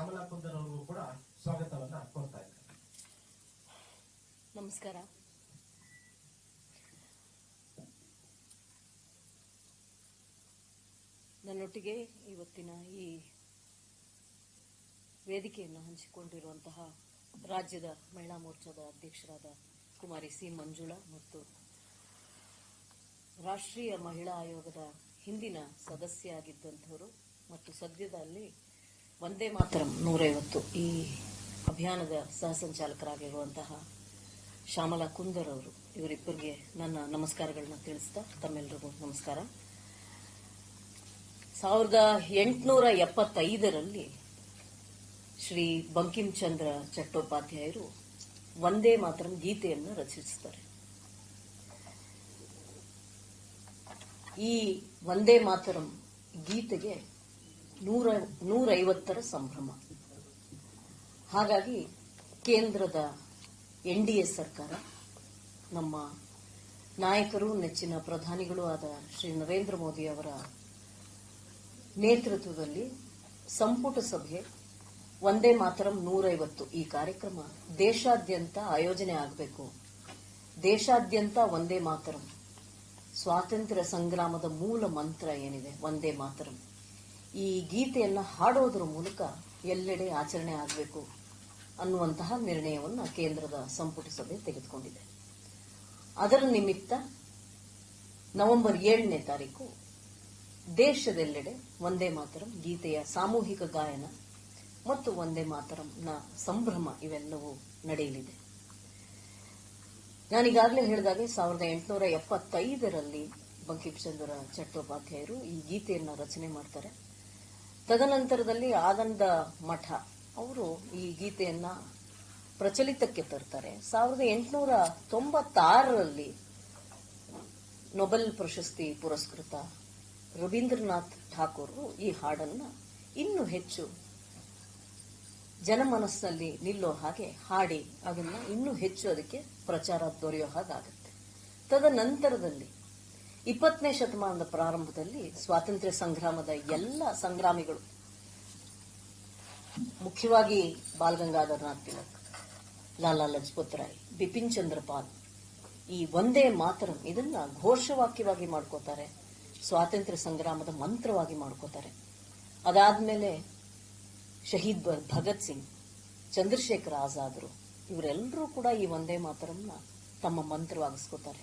ಶ್ಯಾಮಲಾ ಕುಂದರ್ ಕೂಡ ಸ್ವಾಗತವನ್ನ ಕೋರ್ತಾ ಇದ್ದಾರೆ. ನಮಸ್ಕಾರ. ನನ್ನೊಟ್ಟಿಗೆ ಇವತ್ತಿನ ಈ ವೇದಿಕೆಯನ್ನು ಹಂಚಿಕೊಂಡಿರುವಂತಹ ರಾಜ್ಯದ ಮಹಿಳಾ ಮೋರ್ಚಾದ ಅಧ್ಯಕ್ಷರಾದ ಕುಮಾರಿ ಸಿ ಮಂಜುಳಾ ಮತ್ತು ರಾಷ್ಟ್ರೀಯ ಮಹಿಳಾ ಆಯೋಗದ ಹಿಂದಿನ ಸದಸ್ಯ ಆಗಿದ್ದಂಥವರು ಮತ್ತು ಸದ್ಯದಲ್ಲಿ ಒಂದೇ ಮಾತರಂ ನೂರೈವತ್ತು ಈ ಅಭಿಯಾನದ ಸಹ ಸಂಚಾಲಕರಾಗಿರುವಂತಹ ಶ್ಯಾಮಲಾ ಕುಂದರ್ ಅವರು. ಇವರಿಬ್ಬರಿಗೆ ನನ್ನ ನಮಸ್ಕಾರಗಳನ್ನ ತಿಳಿಸ್ತಾ ತಮ್ಮೆಲ್ಲರಿಗೂ ನಮಸ್ಕಾರ. ಸಾವಿರದ ಎಂಟುನೂರ ಎಪ್ಪತ್ತೈದರಲ್ಲಿ ಶ್ರೀ ಬಂಕಿಂ ಚಂದ್ರ ಚಟ್ಟೋಪಾಧ್ಯಾಯರು ಒಂದೇ ಮಾತರಂ ಗೀತೆಯನ್ನು ರಚಿಸುತ್ತಾರೆ. ಈ ಒಂದೇ ಮಾತರಂ ಗೀತೆಗೆ ನೂರ, ನೂರೈವತ್ತರ ಸಂಭ್ರಮ. ಹಾಗಾಗಿ ಕೇಂದ್ರದ ಎನ್ ಡಿ ಎ ಸರ್ಕಾರ, ನಮ್ಮ ನಾಯಕರು, ನೆಚ್ಚಿನ ಪ್ರಧಾನಿಗಳು ಆದ ಶ್ರೀ ನರೇಂದ್ರ ಮೋದಿ ಅವರ ನೇತೃತ್ವದಲ್ಲಿ ಸಂಪುಟ ಸಭೆ, ಒಂದೇ ಮಾತರಂ ನೂರೈವತ್ತು. ಈ ಕಾರ್ಯಕ್ರಮ ದೇಶಾದ್ಯಂತ ಆಯೋಜನೆ ಆಗಬೇಕು. ದೇಶಾದ್ಯಂತ ಒಂದೇ ಮಾತರಂ. ಸ್ವಾತಂತ್ರ್ಯ ಸಂಗ್ರಾಮದ ಮೂಲ ಮಂತ್ರ ಏನಿದೆ? ಒಂದೇ ಮಾತರಂ. ಈ ಗೀತೆಯನ್ನ ಹಾಡೋದ್ರ ಮೂಲಕ ಎಲ್ಲೆಡೆ ಆಚರಣೆ ಆಗಬೇಕು ಅನ್ನುವಂತಹ ನಿರ್ಣಯವನ್ನು ಕೇಂದ್ರದ ಸಂಪುಟ ಸಭೆ ತೆಗೆದುಕೊಂಡಿದೆ. ಅದರ ನಿಮಿತ್ತ ನವೆಂಬರ್ ಏಳನೇ ತಾರೀಕು ದೇಶದೆಲ್ಲೆಡೆ ಒಂದೇ ಮಾತರಂ ಗೀತೆಯ ಸಾಮೂಹಿಕ ಗಾಯನ ಮತ್ತು ಒಂದೇ ಮಾತರಂನ ಸಂಭ್ರಮ ಇವೆಲ್ಲವೂ ನಡೆಯಲಿದೆ. ನಾನೀಗಾಗಲೇ ಹೇಳಿದಾಗೆ ಸಾವಿರದ ಎಂಟುನೂರ ಎಪ್ಪತ್ತೈದರಲ್ಲಿ ಬಂಕಿಂಚಂದ್ರ ಚಟ್ಟೋಪಾಧ್ಯಾಯರು ಈ ಗೀತೆಯನ್ನು ರಚನೆ ಮಾಡ್ತಾರೆ. ತದನಂತರದಲ್ಲಿ ಆನಂದ ಮಠ. ಅವರು ಈ ಗೀತೆಯನ್ನ ಪ್ರಚಲಿತಕ್ಕೆ ತರ್ತಾರೆ. ಸಾವಿರದ ಎಂಟುನೂರ ತೊಂಬತ್ತಾರರಲ್ಲಿ ನೊಬೆಲ್ ಪ್ರಶಸ್ತಿ ಪುರಸ್ಕೃತ ರವೀಂದ್ರನಾಥ್ ಠಾಕೂರ್ ಈ ಹಾಡನ್ನ ಇನ್ನೂ ಹೆಚ್ಚು ಜನಮನಸ್ಸಲ್ಲಿ ನಿಲ್ಲೋ ಹಾಗೆ ಹಾಡಿ, ಅದನ್ನ ಇನ್ನೂ ಹೆಚ್ಚು ಅದಕ್ಕೆ ಪ್ರಚಾರ ದೊರೆಯೋ ಹಾಗಾಗುತ್ತೆ. ತದನಂತರದಲ್ಲಿ ಇಪ್ಪತ್ತನೇ ಶತಮಾನದ ಪ್ರಾರಂಭದಲ್ಲಿ ಸ್ವಾತಂತ್ರ್ಯ ಸಂಗ್ರಾಮದ ಎಲ್ಲ ಸಂಗ್ರಾಮಿಗಳು, ಮುಖ್ಯವಾಗಿ ಬಾಲ್ ಗಂಗಾಧರನಾಥ್ ತಿಲಕ್, ಲಾಲಾ ಲಜಪತ್ ರಾಯ್, ಬಿಪಿನ್ ಚಂದ್ರ ಪಾಲ್, ಈ ಒಂದೇ ಮಾತರಂ ಇದನ್ನ ಘೋಷವಾಕ್ಯವಾಗಿ ಮಾಡ್ಕೋತಾರೆ, ಸ್ವಾತಂತ್ರ್ಯ ಸಂಗ್ರಾಮದ ಮಂತ್ರವಾಗಿ ಮಾಡ್ಕೋತಾರೆ. ಅದಾದ್ಮೇಲೆ ಶಹೀದ್ ಭಗತ್ ಸಿಂಗ್, ಚಂದ್ರಶೇಖರ್ ಆಜಾದ್ರು ಇವರೆಲ್ಲರೂ ಕೂಡ ಈ ಒಂದೇ ಮಾತರಂನ ತಮ್ಮ ಮಂತ್ರವಾಗಿಸ್ಕೋತಾರೆ.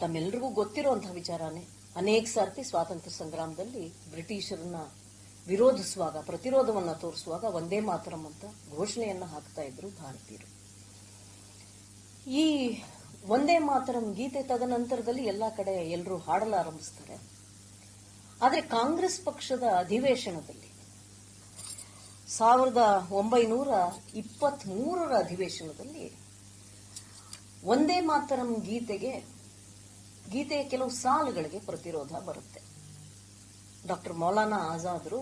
ತಮ್ಮೆಲ್ಲರಿಗೂ ಗೊತ್ತಿರುವಂತಹ ವಿಚಾರನೇ. ಅನೇಕ ಸಾರ್ತಿ ಸ್ವಾತಂತ್ರ್ಯ ಸಂಗ್ರಾಮದಲ್ಲಿ ಬ್ರಿಟಿಷರನ್ನ ವಿರೋಧಿಸುವಾಗ, ಪ್ರತಿರೋಧವನ್ನ ತೋರಿಸುವಾಗ ಒಂದೇ ಮಾತರಂ ಅಂತ ಘೋಷಣೆಯನ್ನ ಹಾಕ್ತಾ ಇದ್ರು ಭಾರತೀಯರು. ಈ ಒಂದೇ ಮಾತರಂ ಗೀತೆ ತದನಂತರದಲ್ಲಿ ಎಲ್ಲಾ ಕಡೆ ಎಲ್ಲರೂ ಹಾಡಲಾರಂಭಿಸ್ತಾರೆ ಆದರೆ ಕಾಂಗ್ರೆಸ್ ಪಕ್ಷದ ಅಧಿವೇಶನದಲ್ಲಿ ಸಾವಿರದ ಒಂಬೈನೂರ ಇಪ್ಪತ್ತ್ ಮೂರರ ಅಧಿವೇಶನದಲ್ಲಿ ಒಂದೇ ಮಾತರಂ ಗೀತೆಗೆ ಗೀತೆಯ ಕೆಲವು ಸಾಲುಗಳಿಗೆ ಪ್ರತಿರೋಧ ಬರುತ್ತೆ. ಡಾಕ್ಟರ್ ಮೌಲಾನಾ ಆಜಾದ್ರು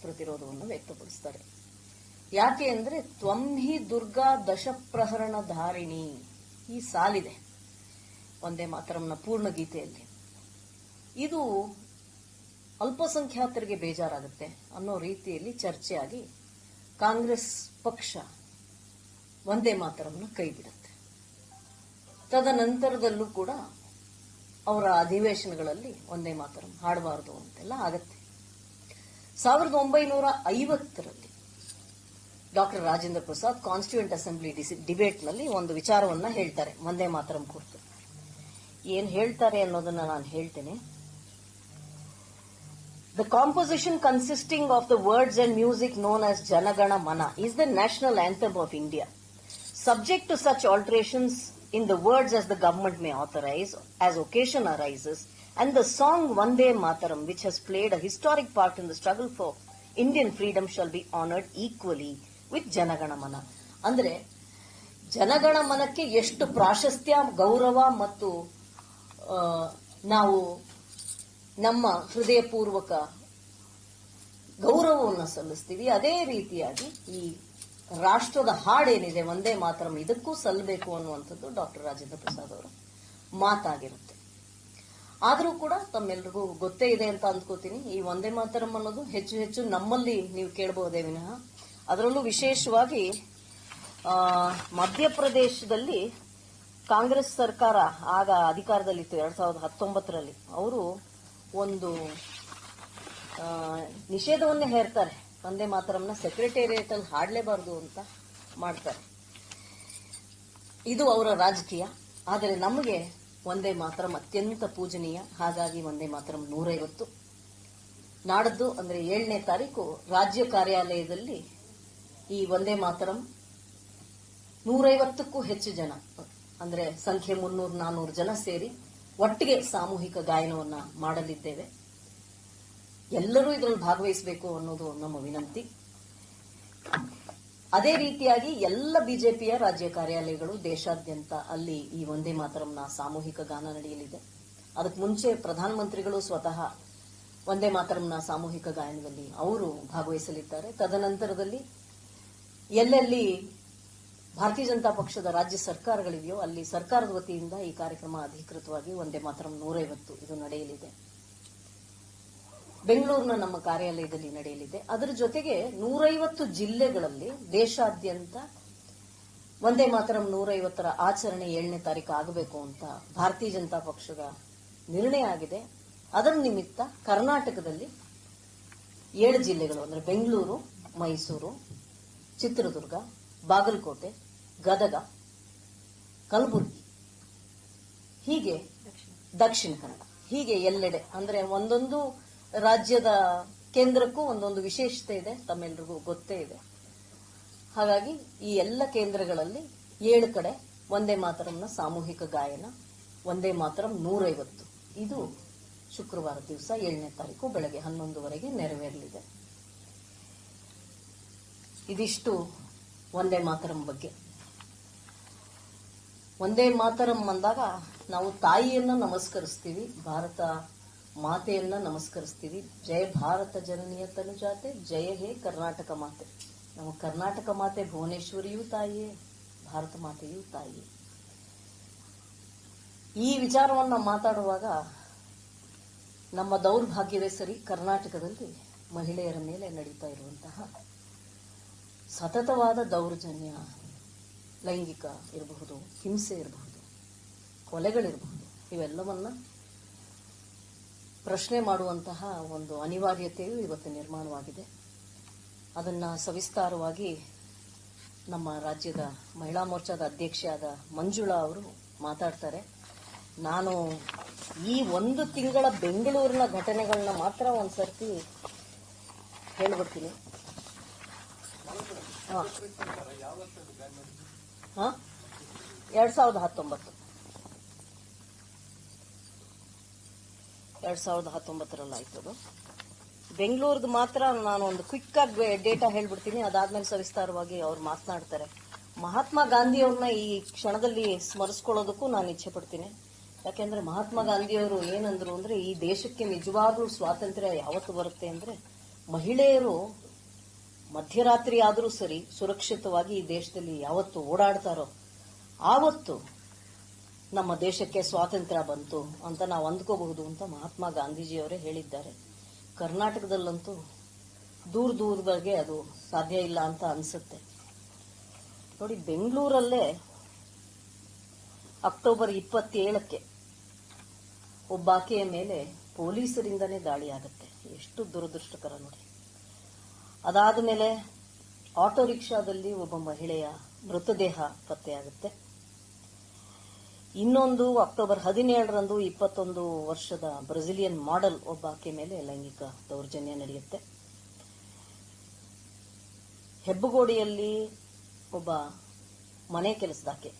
ಪ್ರತಿರೋಧವನ್ನು ವ್ಯಕ್ತಪಡಿಸ್ತಾರೆ. ಯಾಕೆ ಅಂದ್ರೆ, ತ್ವಂಹಿ ದುರ್ಗಾ ದಶಪ್ರಹರಣ ಧಾರಿಣಿ ಈ ಸಾಲಿದೆ. ಒಂದೇ ಮಾತರಂನ ಪೂರ್ಣ ಗೀತೆಯಲ್ಲಿ. ಇದು ಅಲ್ಪಸಂಖ್ಯಾತರಿಗೆ ಬೇಜಾರಾಗುತ್ತೆ ಅನ್ನೋ ರೀತಿಯಲ್ಲಿ ಚರ್ಚೆಯಾಗಿ ಕಾಂಗ್ರೆಸ್ ಪಕ್ಷ ಒಂದೇ ಮಾತರವನ್ನು ಕೈ ಬಿಡುತ್ತೆ. ತದನಂತರದಲ್ಲೂ ಕೂಡ ಅವರ ಅಧಿವೇಶನಗಳಲ್ಲಿ ಒಂದೇ ಮಾತರಂ ಹಾಡಬಾರದು ಅಂತೆಲ್ಲ ಆಗತ್ತೆ. ಸಾವಿರದ ಒಂಬೈನೂರ ಐವತ್ತರಲ್ಲಿ doctor Rajendra Prasad constituent assembly ಡಿಬೇಟ್ನಲ್ಲಿ ಒಂದು ವಿಚಾರವನ್ನ ಹೇಳ್ತಾರೆ. ಒಂದೇ ಮಾತರಂ ಕುರಿತು. ಏನ್ ಹೇಳ್ತಾರೆ ಅನ್ನೋದನ್ನ ನಾನು ಹೇಳ್ತೇನೆ. The composition consisting of the words and music known as Jana Gana Mana is the national anthem of India subject to such alterations in the words as the government may authorize as occasion arises, and the song Vande Mataram, which has played a historic part in the struggle for Indian freedom, shall be honored equally with Janagana Mana. ಜನಗಣಮನಕ್ಕೆ ಜನಗಣ ಮನಕ್ಕೆ ಎಷ್ಟು ಪ್ರಾಶಸ್ತ್ಯ ಗೌರವ ಮತ್ತು ನಾವು ನಮ್ಮ ಹೃದಯಪೂರ್ವಕ ಗೌರವವನ್ನು ಸಲ್ಲಿಸ್ತೀವಿ ಅದೇ ರೀತಿಯಾಗಿ ಈ ರಾಷ್ಟ್ರದ ಹಾಡೇನಿದೆ ಒಂದೇ ಮಾತರಂ ಇದಕ್ಕೂ ಸಲ್ಲಬೇಕು ಅನ್ನುವಂಥದ್ದು ಡಾಕ್ಟರ್ ರಾಜೇಂದ್ರ ಪ್ರಸಾದ್ ಅವರ. ಮಾತಾಗಿರುತ್ತೆ. ಆದರೂ ಕೂಡ ತಮ್ಮೆಲ್ರಿಗೂ ಗೊತ್ತೇ ಇದೆ ಅಂತ ಅಂದ್ಕೋತೀನಿ. ಈ ಒಂದೇ ಮಾತರಂ ಅನ್ನೋದು ಹೆಚ್ಚು ಹೆಚ್ಚು ನಮ್ಮಲ್ಲಿ ನೀವು ಕೇಳಬಹುದೇ ವಿನಃ. ಅದರಲ್ಲೂ ವಿಶೇಷವಾಗಿ ಮಧ್ಯಪ್ರದೇಶದಲ್ಲಿ ಕಾಂಗ್ರೆಸ್ ಸರ್ಕಾರ ಆಗ ಅಧಿಕಾರದಲ್ಲಿತ್ತು ಎರಡ್ ಸಾವಿರದ ಹತ್ತೊಂಬತ್ತರಲ್ಲಿ. ಅವರು ಒಂದು ನಿಷೇಧವನ್ನೇ ಹೇರ್ತಾರೆ. ಒಂದೇ ಮಾತರಂನ ಸೆಕ್ರೆಟೇರಿಯೇಟಲ್ಲಿ ಹಾಡಲೇಬಾರದು ಅಂತ ಮಾಡ್ತಾರೆ. ಇದು ಅವರ ರಾಜಕೀಯ. ಆದರೆ ನಮಗೆ ಒಂದೇ ಮಾತರಂ ಅತ್ಯಂತ ಪೂಜನೀಯ. ಹಾಗಾಗಿ ಒಂದೇ ಮಾತರಂ ನೂರೈವತ್ತು. ನಾಡದ್ದು ಅಂದ್ರೆ ಏಳನೇ ತಾರೀಕು ರಾಜ್ಯ ಕಾರ್ಯಾಲಯದಲ್ಲಿ ಈ ಒಂದೇ ಮಾತರಂ ನೂರೈವತ್ತಕ್ಕೂ ಹೆಚ್ಚು ಜನ. ಅಂದ್ರೆ ಸಂಖ್ಯೆ ಮುನ್ನೂರು ನಾನ್ನೂರು ಜನ ಸೇರಿ ಒಟ್ಟಿಗೆ ಸಾಮೂಹಿಕ ಗಾಯನವನ್ನ ಮಾಡಲಿದ್ದೇವೆ. ಎಲ್ಲರೂ ಇದರಲ್ಲಿ ಭಾಗವಹಿಸಬೇಕು ಅನ್ನೋದು ನಮ್ಮ ವಿನಂತಿ. ಅದೇ ರೀತಿಯಾಗಿ ಎಲ್ಲ ಬಿಜೆಪಿಯ ರಾಜ್ಯ ಕಾರ್ಯಾಲಯಗಳು ದೇಶಾದ್ಯಂತ ಅಲ್ಲಿ ಈ ಒಂದೇ ಮಾತರಂನ ಸಾಮೂಹಿಕ ಗಾನ ನಡೆಯಲಿದೆ. ಅದಕ್ಕೆ ಮುಂಚೆ ಪ್ರಧಾನಮಂತ್ರಿಗಳು ಸ್ವತಃ ಒಂದೇ ಮಾತರಂನ ಸಾಮೂಹಿಕ ಗಾಯನದಲ್ಲಿ ಅವರು ಭಾಗವಹಿಸಲಿದ್ದಾರೆ. ತದನಂತರದಲ್ಲಿ ಎಲ್ಲೆಲ್ಲಿ ಭಾರತೀಯ ಜನತಾ ಪಕ್ಷದ ರಾಜ್ಯ ಸರ್ಕಾರಗಳಿವೆಯೋ ಅಲ್ಲಿ ಸರ್ಕಾರದ ವತಿಯಿಂದ ಈ ಕಾರ್ಯಕ್ರಮ ಅಧಿಕೃತವಾಗಿ ಒಂದೇ ಮಾತರಂ ನೂರೈವತ್ತು ಇದು ನಡೆಯಲಿದೆ. ಬೆಂಗಳೂರಿನ ನಮ್ಮ ಕಾರ್ಯಾಲಯದಲ್ಲಿ ನಡೆಯಲಿದೆ. ಅದರ ಜೊತೆಗೆ ನೂರೈವತ್ತು ಜಿಲ್ಲೆಗಳಲ್ಲಿ ದೇಶಾದ್ಯಂತ ಒಂದೇ ಮಾತರಂ ನೂರೈವತ್ತರ ಆಚರಣೆ ಏಳನೇ ತಾರೀಕು ಆಗಬೇಕು ಅಂತ ಭಾರತೀಯ ಜನತಾ ಪಕ್ಷದ ನಿರ್ಣಯ ಆಗಿದೆ. ಅದರ ನಿಮಿತ್ತ ಕರ್ನಾಟಕದಲ್ಲಿ ಏಳು ಜಿಲ್ಲೆಗಳು ಅಂದರೆ ಬೆಂಗಳೂರು ಮೈಸೂರು ಚಿತ್ರದುರ್ಗ ಬಾಗಲಕೋಟೆ ಗದಗ ಕಲಬುರಗಿ ಹೀಗೆ ದಕ್ಷಿಣ ಕನ್ನಡ. ಹೀಗೆ ಎಲ್ಲೆಡೆ ಅಂದರೆ ಒಂದೊಂದು ರಾಜ್ಯದ ಕೇಂದ್ರಕ್ಕೂ ಒಂದೊಂದು ವಿಶೇಷತೆ ಇದೆ, ತಮ್ಮೆಲ್ರಿಗೂ ಗೊತ್ತೇ ಇದೆ. ಹಾಗಾಗಿ ಈ ಎಲ್ಲ ಕೇಂದ್ರಗಳಲ್ಲಿ ಏಳು ಕಡೆ ಒಂದೇ ಮಾತರಂನ ಸಾಮೂಹಿಕ ಗಾಯನ, ಒಂದೇ ಮಾತರಂ ನೂರೈವತ್ತು. ಇದು ಶುಕ್ರವಾರ ದಿವಸ ಏಳನೇ ತಾರೀಕು ಬೆಳಗ್ಗೆ ಹನ್ನೊಂದುವರೆಗೆ ನೆರವೇರಲಿದೆ. ಇದಿಷ್ಟು ಒಂದೇ ಮಾತರಂ ಬಗ್ಗೆ. ಒಂದೇ ಮಾತರಂ ಅಂದಾಗ ನಾವು ತಾಯಿಯನ್ನು ನಮಸ್ಕರಿಸ್ತೀವಿ, ಭಾರತ ಮಾತೆಯನ್ನ ನಮಸ್ಕರಿಸ್ತೀವಿ ಜಯ ಭಾರತ ಜನನಿಯ ತನುಜಾತೆ, ಜಯ ಹೇ ಕರ್ನಾಟಕ ಮಾತೆ. ನಮ್ಮ ಕರ್ನಾಟಕ ಮಾತೆ ಭುವನೇಶ್ವರಿಯೂ ತಾಯಿಯೇ, ಭಾರತ ಮಾತೆಯೂ ತಾಯಿಯೇ. ಈ ವಿಚಾರವನ್ನ ಮಾತಾಡುವಾಗ ನಮ್ಮ ದೌರ್ಭಾಗ್ಯವೇ ಸರಿ, ಕರ್ನಾಟಕದಲ್ಲಿ ಮಹಿಳೆಯರ ಮೇಲೆ ನಡೀತಾ ಇರುವಂತಹ ಸತತವಾದ ದೌರ್ಜನ್ಯ, ಲೈಂಗಿಕ ಇರಬಹುದು, ಹಿಂಸೆ ಇರಬಹುದು, ಕೊಲೆಗಳಿರಬಹುದು, ಇವೆಲ್ಲವನ್ನ ಪ್ರಶ್ನೆ ಮಾಡುವಂತಹ ಒಂದು ಅನಿವಾರ್ಯತೆಯು ಇವತ್ತು ನಿರ್ಮಾಣವಾಗಿದೆ. ಅದನ್ನು ಸವಿಸ್ತಾರವಾಗಿ ನಮ್ಮ ರಾಜ್ಯದ ಮಹಿಳಾ ಮೋರ್ಚಾದ ಅಧ್ಯಕ್ಷೆಯಾದ ಮಂಜುಳಾ ಅವರು ಮಾತಾಡ್ತಾರೆ. ನಾನು ಈ ಒಂದು ತಿಂಗಳ ಬೆಂಗಳೂರಿನ ಘಟನೆಗಳನ್ನ ಮಾತ್ರ ಒಂದ್ಸರ್ತಿ ಹೇಳ್ಬಿಡ್ತೀನಿ. ಹಾಂ. ಹಾ? ಎರಡ್ ಸಾವಿರದ ಹತ್ತೊಂಬತ್ತು. ಎರಡ್ ಸಾವಿರದ ಹತ್ತೊಂಬತ್ತರಲ್ಲಿ ಆಯ್ತು ಅದು. ಬೆಂಗಳೂರ್ದು ಮಾತ್ರ ನಾನು ಒಂದು ಕ್ವಿಕ್ ಆಗಿ ಡೇಟಾ ಹೇಳ್ಬಿಡ್ತೀನಿ. ಅದಾದ್ಮೇಲೆ ಸವಿಸ್ತಾರವಾಗಿ ಅವ್ರು ಮಾತನಾಡ್ತಾರೆ. ಮಹಾತ್ಮ ಗಾಂಧಿಯವ್ರನ್ನ ಈ ಕ್ಷಣದಲ್ಲಿ ಸ್ಮರಿಸ್ಕೊಳ್ಳೋದಕ್ಕೂ ನಾನು ಇಚ್ಛೆ ಪಡ್ತೀನಿ. ಯಾಕೆಂದ್ರೆ ಮಹಾತ್ಮ ಗಾಂಧಿಯವರು ಏನಂದ್ರು ಅಂದ್ರೆ, ಈ ದೇಶಕ್ಕೆ ನಿಜವಾಗ್ಲೂ ಸ್ವಾತಂತ್ರ್ಯ ಯಾವತ್ತು ಬರುತ್ತೆ ಅಂದ್ರೆ, ಮಹಿಳೆಯರು ಮಧ್ಯರಾತ್ರಿ ಆದರೂ ಸರಿ ಸುರಕ್ಷಿತವಾಗಿ ಈ ದೇಶದಲ್ಲಿ ಯಾವತ್ತು ಓಡಾಡ್ತಾರೋ, ಆವತ್ತು ನಮ್ಮ ದೇಶಕ್ಕೆ ಸ್ವಾತಂತ್ರ್ಯ ಬಂತು ಅಂತ ನಾವು ಅಂದ್ಕೋಬಹುದು ಅಂತ ಮಹಾತ್ಮ ಗಾಂಧೀಜಿಯವರೇ ಹೇಳಿದ್ದಾರೆ. ಕರ್ನಾಟಕದಲ್ಲಂತೂ ದೂರ ದೂರದಾಗೆ ಅದು ಸಾಧ್ಯ ಇಲ್ಲ ಅಂತ ಅನ್ಸುತ್ತೆ. ನೋಡಿ, ಬೆಂಗಳೂರಲ್ಲೇ ಅಕ್ಟೋಬರ್ ಇಪ್ಪತ್ತೇಳಕ್ಕೆ ಒಬ್ಬಾಕೆಯ ಮೇಲೆ ಪೊಲೀಸರಿಂದನೇ ದಾಳಿ ಆಗುತ್ತೆ. ಎಷ್ಟು ದುರದೃಷ್ಟಕರ ನೋಡಿ. ಅದಾದ ಮೇಲೆ ಆಟೋ ರಿಕ್ಷಾದಲ್ಲಿ ಒಬ್ಬ ಮಹಿಳೆಯ ಮೃತದೇಹ ಪತ್ತೆಯಾಗುತ್ತೆ. ಇನ್ನೊಂದು ಅಕ್ಟೋಬರ್ ಹದಿನೇಳರಂದು ಇಪ್ಪತ್ತೊಂದು ವರ್ಷದ ಬ್ರೆಜಿಲಿಯನ್ ಮಾಡೆಲ್ ಒಬ್ಬ ಆಕೆ ಮೇಲೆ ಲೈಂಗಿಕ ದೌರ್ಜನ್ಯ ನಡೆಯುತ್ತೆ. ಹೆಬ್ಬಗೋಡಿಯಲ್ಲಿ ಒಬ್ಬ ಮನೆ ಕೆಲಸದಾಕೆ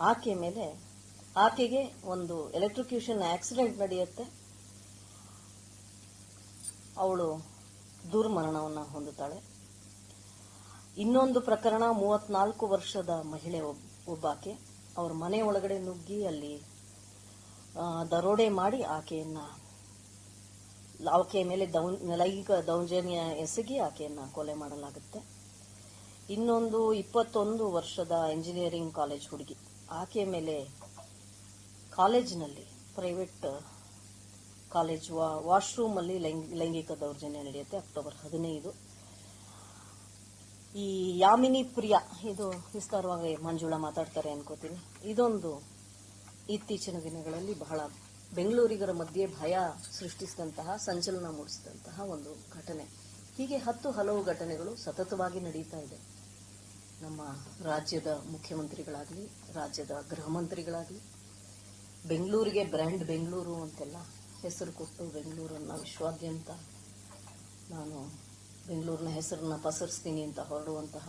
ಆಕೆ. ಮೇಲೆ ಆಕೆಗೆ ಒಂದು ಎಲೆಕ್ಟ್ರಿಕ್ಯೂಷನ್ ಆಕ್ಸಿಡೆಂಟ್ ನಡೆಯುತ್ತೆ. ಅವಳು ದುರ್ಮರಣವನ್ನು ಹೊಂದುತ್ತಾಳೆ. ಇನ್ನೊಂದು ಪ್ರಕರಣ ಮೂವತ್ನಾಲ್ಕು ವರ್ಷದ ಮಹಿಳೆ ಒಬ್ಬ ಒಬ್ಬಾಕೆ ಅವ್ರ ಮನೆ ಒಳಗಡೆ ನುಗ್ಗಿ ಅಲ್ಲಿ ದರೋಡೆ ಮಾಡಿ ಆಕೆಯನ್ನ, ಆಕೆಯ ಮೇಲೆ ದೌ ಲೈಂಗಿಕ ದೌರ್ಜನ್ಯ ಎಸಗಿ ಆಕೆಯನ್ನ ಕೊಲೆ ಮಾಡಲಾಗುತ್ತೆ. ಇನ್ನೊಂದು ಇಪ್ಪತ್ತೊಂದು ವರ್ಷದ ಇಂಜಿನಿಯರಿಂಗ್ ಕಾಲೇಜ್ ಹುಡುಗಿ. ಆಕೆಯ ಮೇಲೆ ಕಾಲೇಜಿನಲ್ಲಿ ಪ್ರೈವೇಟ್ ಕಾಲೇಜ್ ವಾಶ್ರೂಮ್ ಅಲ್ಲಿ ಲೈಂಗ್- ಲೈಂಗಿಕ ದೌರ್ಜನ್ಯ ನಡೆಯುತ್ತೆ ಅಕ್ಟೋಬರ್ ಹದಿನೈದು. ಈ ಯಾಮಿನಿ ಪ್ರಿಯ, ಇದು ವಿಸ್ತಾರವಾಗಿ ಮಂಜುಳ ಮಾತಾಡ್ತಾರೆ ಅನ್ಕೋತೀನಿ. ಇದೊಂದು ಇತ್ತೀಚಿನ ದಿನಗಳಲ್ಲಿ ಬಹಳ ಬೆಂಗಳೂರಿಗರ ಮಧ್ಯೆ ಭಯ ಸೃಷ್ಟಿಸಿದಂತಹ, ಸಂಚಲನ ಮೂಡಿಸಿದಂತಹ ಒಂದು ಘಟನೆ. ಹೀಗೆ ಹತ್ತು ಹಲವು ಘಟನೆಗಳು ಸತತವಾಗಿ ನಡೀತಾ ಇದೆ. ನಮ್ಮ ರಾಜ್ಯದ ಮುಖ್ಯಮಂತ್ರಿಗಳಾಗಲಿ, ರಾಜ್ಯದ ಗೃಹ ಮಂತ್ರಿಗಳಾಗಲಿ, ಬೆಂಗಳೂರಿಗೆ ಬ್ರ್ಯಾಂಡ್ ಬೆಂಗಳೂರು ಅಂತೆಲ್ಲ ಹೆಸರು ಕೊಟ್ಟು ಬೆಂಗಳೂರನ್ನು ವಿಶ್ವಾದ್ಯಂತ ನಾನು ಬೆಂಗಳೂರಿನ ಹೆಸರನ್ನ ಪಸರಿಸ್ತೀನಿ ಅಂತ ಹೊರಡುವಂತಹ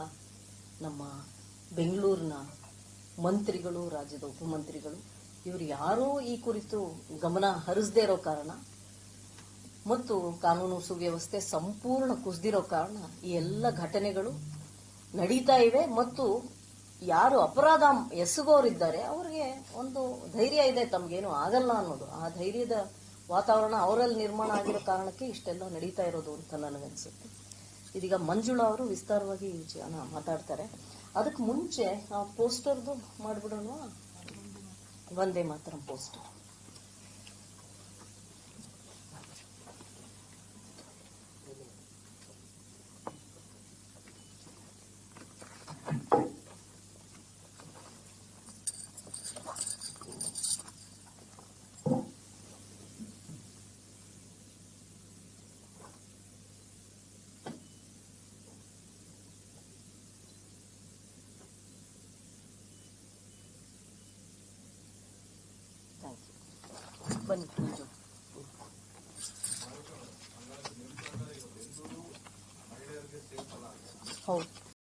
ನಮ್ಮ ಬೆಂಗಳೂರಿನ ಮಂತ್ರಿಗಳು, ರಾಜ್ಯದ ಉಪಮಂತ್ರಿಗಳು, ಇವರು ಯಾರೂ ಈ ಕುರಿತು ಗಮನ ಹರಿಸದೇ ಇರೋ ಕಾರಣ ಮತ್ತು ಕಾನೂನು ಸುವ್ಯವಸ್ಥೆ ಸಂಪೂರ್ಣ ಕುಸಿದಿರೋ ಕಾರಣ ಈ ಎಲ್ಲ ಘಟನೆಗಳು ನಡೀತಾ ಇವೆ ಮತ್ತು ಯಾರು ಅಪರಾಧ ಎಸಗೋರಿದ್ದಾರೆ, ಅವರಿಗೆ ಒಂದು ಧೈರ್ಯ ಇದೆ, ತಮಗೇನು ಆಗಲ್ಲ ಅನ್ನೋದು. ಆ ಧೈರ್ಯದ ವಾತಾವರಣ ಅವರಲ್ಲಿ ನಿರ್ಮಾಣ ಆಗಿರೋ ಕಾರಣಕ್ಕೆ ಇಷ್ಟೆಲ್ಲ ನಡೀತಾ ಇರೋದು ಅಂತ ನನಗನ್ಸುತ್ತೆ. ಇದೀಗ ಮಂಜುಳಾ ಅವರು ವಿಸ್ತಾರವಾಗಿ ಜನ ಮಾತಾಡ್ತಾರೆ. ಅದಕ್ಕೆ ಮುಂಚೆ ಆ ಪೋಸ್ಟರ್ದು ಮಾಡಿಬಿಡೋಣ. ಒಂದೇ ಮಾತ್ರ ಪೋಸ್ಟರ್ 번 돌죠. 어